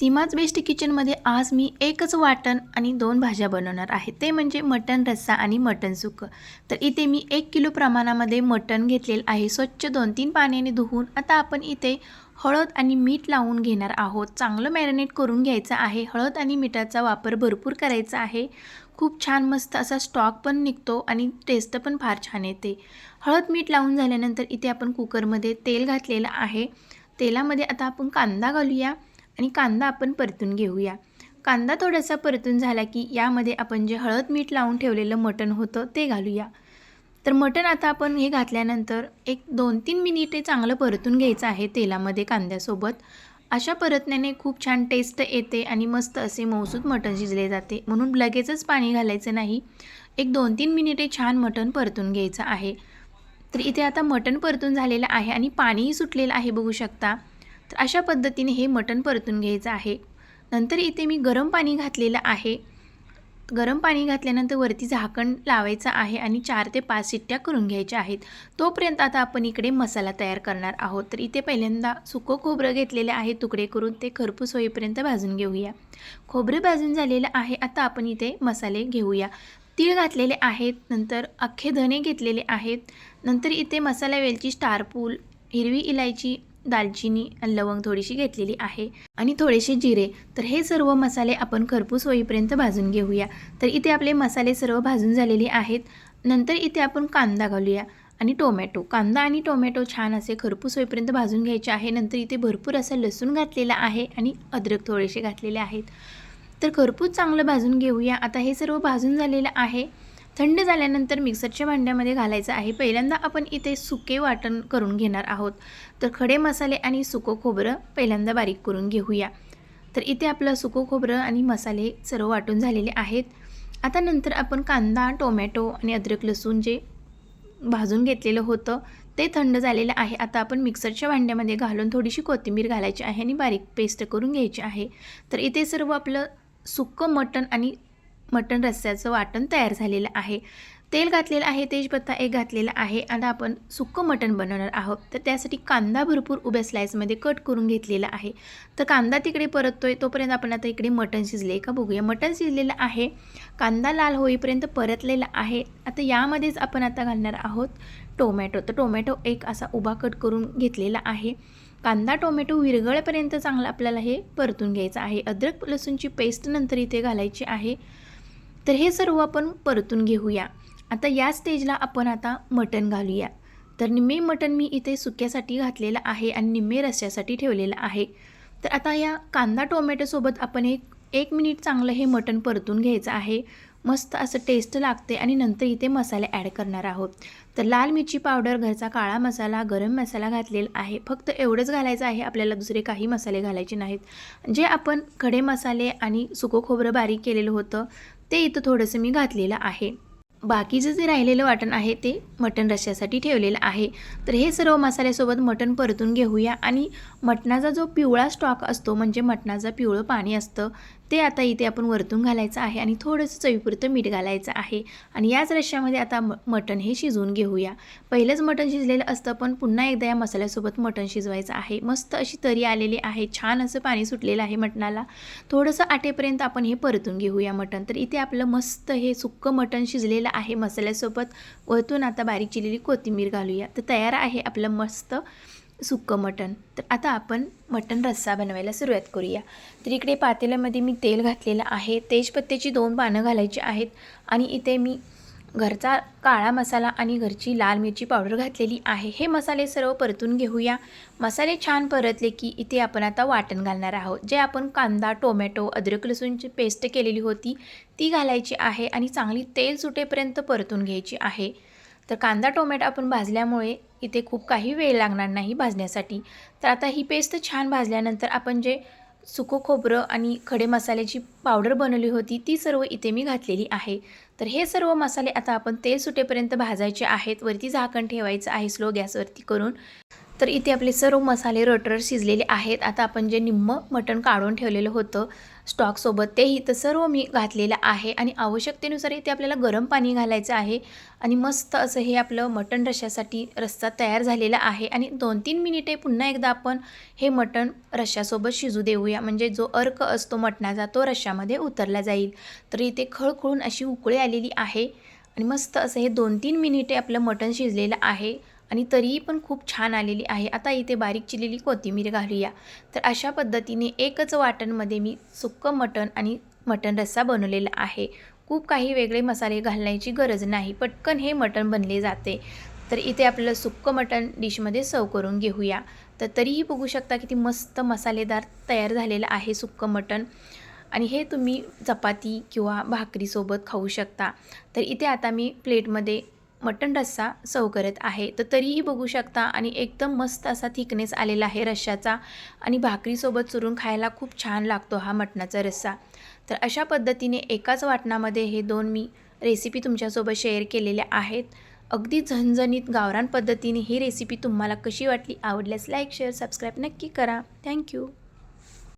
सीमाच best किचनमध्ये आज मी एकच वाटण आणि दोन भाज्या बनवणार आहे. ते म्हणजे मटण रस्सा आणि मटण सुकं. तर इथे मी एक किलो प्रमाणामध्ये मटण घेतलेलं आहे. स्वच्छ दोन तीन पाण्याने धुवून आता आपण इथे हळद आणि मीठ लावून घेणार आहोत. चांगलं मॅरिनेट करून घ्यायचं आहे. हळद आणि मिठाचा वापर भरपूर करायचा आहे. खूप छान मस्त असा स्टॉक पण निघतो आणि टेस्ट पण फार छान येते. हळद मीठ लावून झाल्यानंतर इथे आपण कुकरमध्ये तेल घातलेलं आहे. तेलामध्ये आता आपण कांदा घालूया. आणि कांदा आपण परतून घेऊया. कांदा थोडासा परतून झाला की यामध्ये आपण जे हळद मीठ लावून ठेवलेलं मटण होतं ते घालूया. तर मटण आता आपण हे घातल्यानंतर एक दोन तीन मिनिटे चांगलं परतून घ्यायचं आहे तेलामध्ये कांद्यासोबत. अशा परतण्याने खूप छान टेस्ट येते आणि मस्त असे मौसूद मटण शिजले जाते. म्हणून लगेचच पाणी घालायचं नाही. एक दोन तीन मिनिटे छान मटण परतून घ्यायचं आहे. तर इथे आता मटण परतून झालेलं आहे आणि पाणीही सुटलेलं आहे बघू शकता. तर अशा पद्धतीने हे मटण परतून घ्यायचं आहे. नंतर इथे मी गरम पाणी घातलेलं आहे. गरम पाणी घातल्यानंतर वरती झाकण लावायचं आहे आणि चार ते पाच शिट्ट्या करून घ्यायच्या आहेत. तोपर्यंत आता आपण इकडे मसाला तयार करणार आहोत. तर इथे पहिल्यांदा सुकं खोबरं घेतलेलं आहे. तुकडे करून ते खरपूस होईपर्यंत भाजून घेऊया. खोबरं भाजून झालेलं आहे. आता आपण इथे मसाले घेऊया. तीळ घातलेले आहेत. नंतर अख्खे धने घेतलेले आहेत. नंतर इथे मसाला वेलची स्टारपूल हिरवी इलायची दालचिनी लवंग थोडीशी घेतलेली आहे. आणि थोडेसे जिरे. तर हे सर्व मसाले आपण खरपूस होईपर्यंत भाजून घेऊया. तर इथे आपले मसाले सर्व भाजून झालेले आहेत. नंतर इथे आपण कांदा घालूया आणि टोमॅटो. कांदा आणि टोमॅटो छान असे खरपूस होईपर्यंत भाजून घ्यायचे आहे. नंतर इथे भरपूर असं लसूण घातलेला आहे आणि अद्रक थोडेसे घातलेले आहेत. तर खरपूस चांगलं भाजून घेऊया. आता हे सर्व भाजून झालेलं आहे. थंड झाल्यानंतर मिक्सरच्या भांड्यामध्ये घालायचं आहे. पहिल्यांदा आपण इथे सुके वाटण करून घेणार आहोत. तर खडे मसाले आणि सुकं खोबरं पहिल्यांदा बारीक करून घेऊया. तर इथे आपलं सुकं खोबरं आणि मसाले सर्व वाटून झालेले आहेत. आता नंतर आपण कांदा टोमॅटो आणि अद्रक लसूण जे भाजून घेतलेलं होतं ते थंड झालेलं आहे. आता आपण मिक्सरच्या भांड्यामध्ये घालून थोडीशी कोथिंबीर घालायची आहे आणि बारीक पेस्ट करून घ्यायची आहे. तर इथे सर्व आपलं सुक्कं मटण आणि मटण रस्स्याचं वाटण तयार झालेलं आहे. तेल घातलेलं आहे तेजपत्ता एक घातलेला आहे आता आपण सुक्कं मटण बनवणार आहोत. तर त्यासाठी कांदा भरपूर उभ्या स्लाईसमध्ये कट करून घेतलेला आहे. तर कांदा तिकडे परततोय तोपर्यंत आपण आता इकडे मटण शिजले. का बघूया मटण शिजलेलं आहे कांदा लाल होईपर्यंत परतलेला आहे. आता यामध्येच आपण आता घालणार आहोत टोमॅटो. तर टोमॅटो एक असा उभा कट करून घेतलेला आहे. कांदा टोमॅटो विरगळपर्यंत चांगलं आपल्याला हे परतून घ्यायचं आहे. अद्रक लसूणची पेस्ट नंतर इथे घालायची आहे. तर हे सर्व आपण परतून घेऊया. आता या स्टेजला आपण आता मटण घालूया. तर निम्मे मटण मी इथे सुक्यासाठी घातलेलं आहे आणि निम्मे रस्स्यासाठी ठेवलेलं आहे. तर आता या कांदा टोमॅटोसोबत आपण एक एक मिनिट चांगलं हे मटण परतून घ्यायचं आहे. मस्त असं टेस्ट लागते आणि नंतर इथे मसाले ॲड करणार आहोत. तर लाल मिरची पावडर घरचा काळा मसाला गरम मसाला घातलेला आहे. फक्त एवढंच घालायचं आहे आपल्याला दुसरे काही मसाले घालायचे नाहीत. जे आपण खडे मसाले आणि सुकं खोबरं बारीक केलेलं होतं ते इथं थोडंसं मी घातलेलं आहे. बाकीचं जे राहिलेलं वाटण आहे ते मटण रश्श्यासाठी ठेवलेलं आहे. तर हे सर्व मसाल्यासोबत मटण परतून घेऊया आणि मटणाचा जो पिवळा स्टॉक असतो म्हणजे मटणाचं पिवळं पाणी असतं ते आता इथे आपण वरतून घालायचं आहे आणि थोडंसं चवीपुरतं मीठ घालायचं आहे. आणि याच रश्श्यामध्ये आता म मटण हे शिजवून घेऊया. पहिलंच मटण शिजलेलं असतं पण पुन्हा एकदा या मसाल्यासोबत मटण शिजवायचं आहे. मस्त अशी तरी आलेली आहे छान असं पाणी सुटलेलं आहे मटणाला. थोडंसं आटेपर्यंत आपण हे परतून घेऊया मटण. तर इथे आपलं मस्त हे सुक्कं मटण शिजलेलं आहे मसाल्यासोबत. वरतून आता बारीक चिरलेली कोथिंबीर घालूया. तर तयार आहे आपलं मस्त सुक्कं मटण. तर आता आपण मटण रस्सा बनवायला सुरुवात करूया. तर इकडे पातेल्यामध्ये मी तेल घातलेलं आहे. तेजपत्त्याची दोन पानं घालायची आहेत आणि इथे मी घरचा काळा मसाला आणि घरची लाल मिरची पावडर घातलेली आहे. हे मसाले सर्व परतून घेऊया. मसाले छान परतले की इथे आपण आता वाटण घालणार आहोत. जे आपण कांदा टोमॅटो अद्रक लसूणची पेस्ट केलेली होती ती घालायची आहे आणि चांगली तेल सुटेपर्यंत परतून घ्यायची आहे. तर कांदा टोमॅटो आपण भाजल्यामुळे इथे खूप काही वेळ लागणार नाही भाजण्यासाठी. तर आता ही पेस्ट छान भाजल्यानंतर आपण जे सुकं खोबरं आणि खडे मसाल्याची पावडर बनवली होती ती सर्व इथे मी घातलेली आहे. तर हे सर्व मसाले आता आपण तेल सुटेपर्यंत भाजायचे आहेत. वरती झाकण ठेवायचं आहे स्लो गॅसवरती करून. तर इथे आपले सर्व मसाले रटर शिजलेले आहेत. आता आपण जे निम्म मटण काढून ठेवलेलं होतं स्टॉकसोबत तेही तर सर्व मी घातलेलं आहे. आणि आवश्यकतेनुसार इथे आपल्याला गरम पाणी घालायचं आहे. आणि मस्त असं हे आपलं मटण रश्श्यासाठी रस्सा तयार झालेला आहे. आणि दोन तीन मिनिटे पुन्हा एकदा आपण हे मटण रश्श्यासोबत शिजू देऊया. म्हणजे जो अर्क असतो मटणाचा तो रश्श्यामध्ये उतरला जाईल. तर इथे खळखळून अशी उकळी आलेली आहे. आणि मस्त असं हे दोन तीन मिनिटे आपलं मटण शिजलेलं आहे. आणि तरीही पण खूप छान आलेली आहे. आता इथे बारीक चिरलेली कोथिंबीर घालूया. तर अशा पद्धतीने एकच वाटणमध्ये मी सुक्कं मटण आणि मटण रस्सा बनवलेला आहे. खूप काही वेगळे मसाले घालण्याची गरज नाही. पटकन हे मटण बनले जाते. तर इथे आपलं सुक्कं मटण डिशमध्ये सर्व करून घेऊया. तर तरीही बघू शकता किती मस्त मसालेदार तयार झालेलं आहे सुक्कं मटण. आणि हे तुम्ही चपाती किंवा भाकरीसोबत खाऊ शकता. तर इथे आता मी प्लेटमध्ये मटण रस्सा सव करत आहे. तर तरीही बघू शकता आणि एकदम मस्त असा थिकनेस आलेला आहे रश्श्याचा आणि भाकरीसोबत चुरून खायला खूप छान लागतो हा मटणाचा रस्सा. तर अशा पद्धतीने एकाच वाटणामध्ये हे दोन मी रेसिपी तुमच्यासोबत शेअर केलेल्या आहेत. अगदी झणझणीत गावरान पद्धतीने ही रेसिपी तुम्हाला कशी वाटली आवडल्यास लाईक शेअर सबस्क्राईब नक्की करा. थँक्यू